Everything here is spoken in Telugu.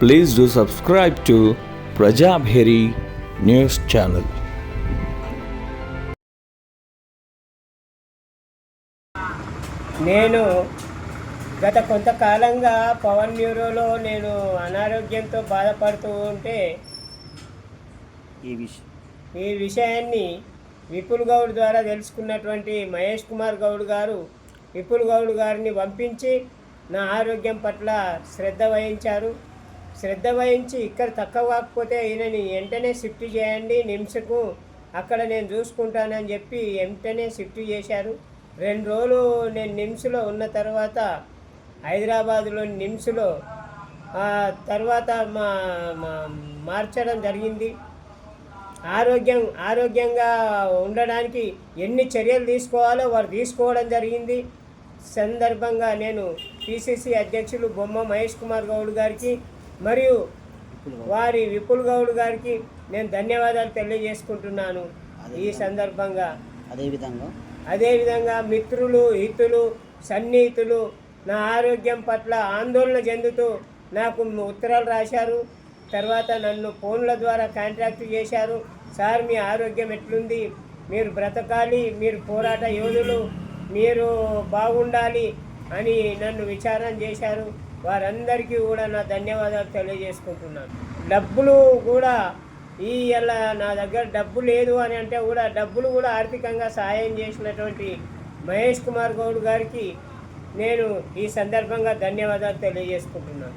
Please do subscribe to Prajabheri News Channel. నేను గత కొంతకాలంగా పవన్ న్యూరోలో నేను అనారోగ్యంతో బాధపడుతూ ఉంటే ఈ విషయం ఈ విషయాన్ని విపుల్ గౌడ్ ద్వారా తెలుసుకున్నటువంటి మహేష్ కుమార్ గౌడ్ గారు విపుల్ గౌడ్ గారిని పంపించి నా ఆరోగ్యం పట్ల శ్రద్ధ వహించారు శ్రద్ధ వహించి ఇక్కడ తక్కువ కాకపోతే ఈయనని వెంటనే షిఫ్ట్ చేయండి నిమ్స్కు. అక్కడ నేను చూసుకుంటానని చెప్పి వెంటనే షిఫ్ట్ చేశారు. రెండు రోజులు నేను నిమ్స్లో ఉన్న తర్వాత హైదరాబాదులోని నిమ్స్లో తర్వాత మా మా- మార్చడం జరిగింది. ఆరోగ్యం ఆరోగ్యంగా ఉండడానికి ఎన్ని చర్యలు తీసుకోవాలో వారు తీసుకోవడం జరిగింది. సందర్భంగా నేను పిసిసి అధ్యక్షులు బొమ్మ మహేష్ కుమార్ గౌడ్ గారికి మరియు వారి విపుల్ గౌడ్ గారికి నేను ధన్యవాదాలు తెలియజేసుకుంటున్నాను ఈ సందర్భంగా. అదేవిధంగా అదేవిధంగా మిత్రులు హితులు సన్నిహితులు నా ఆరోగ్యం పట్ల ఆందోళన చెందుతూ నాకు ఉత్తరాలు రాశారు. తర్వాత నన్ను ఫోన్ల ద్వారా కాంటాక్ట్ చేశారు. సార్ మీ ఆరోగ్యం ఎట్లుంది? మీరు బ్రతకాలి మీరు పోరాట యోధులు మీరు బాగుండాలి అని నన్ను విచారం చేశారు. వారందరికీ కూడా నా ధన్యవాదాలు తెలియజేసుకుంటున్నాను. డబ్బులు కూడా ఈ ఎలా నా దగ్గర డబ్బు లేదు అని అంటే కూడా డబ్బులు కూడా ఆర్థికంగా సహాయం చేసినటువంటి మహేష్ కుమార్ గౌడ్ గారికి నేను ఈ సందర్భంగా ధన్యవాదాలు తెలియజేసుకుంటున్నాను.